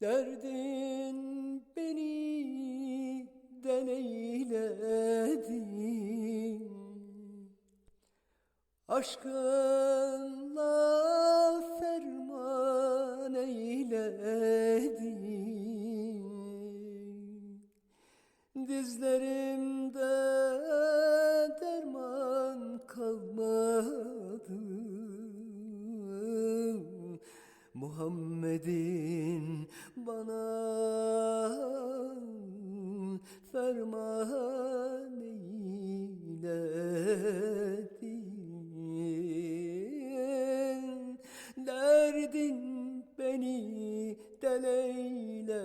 Derdin beni deneyledi Aşkınla ferman eyledi Dizlerimde Muhammed'in bana ferman eyledi Derdin beni deleyledi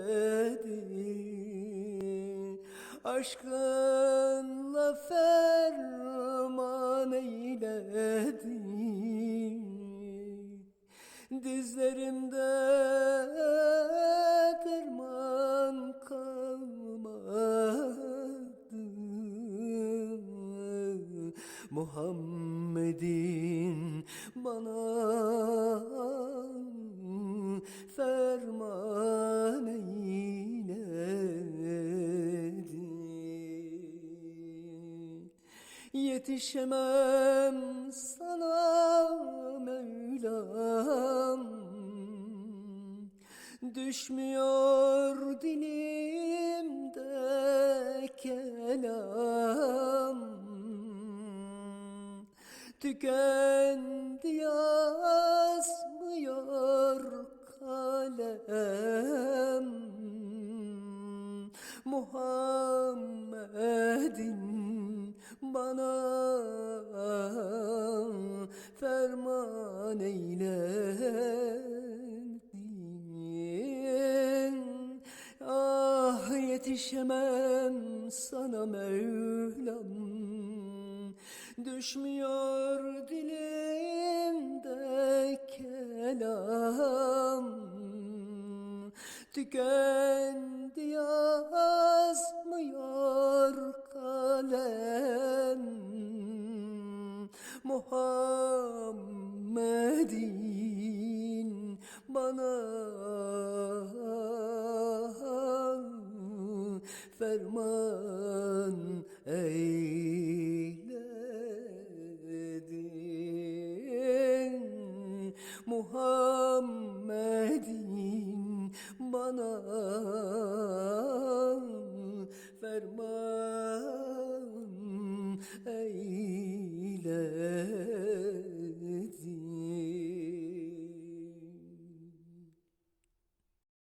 Aşkınla ferman Dizlerimde derman kalmadı. Muhammed'in bana ferman eyledi. Yetişemem sana Düşmüyor dilimde kelam. Tükendi yazmıyor kalem. Muhammed'in bana ferman eyledin Ah yetişemem sana Mevlam. Düşmüyor dilimde kelam. Tükendi yazmıyor kalem. Muhammed'in bana ferman eyledin. Muhammed'in bana ferman eyledin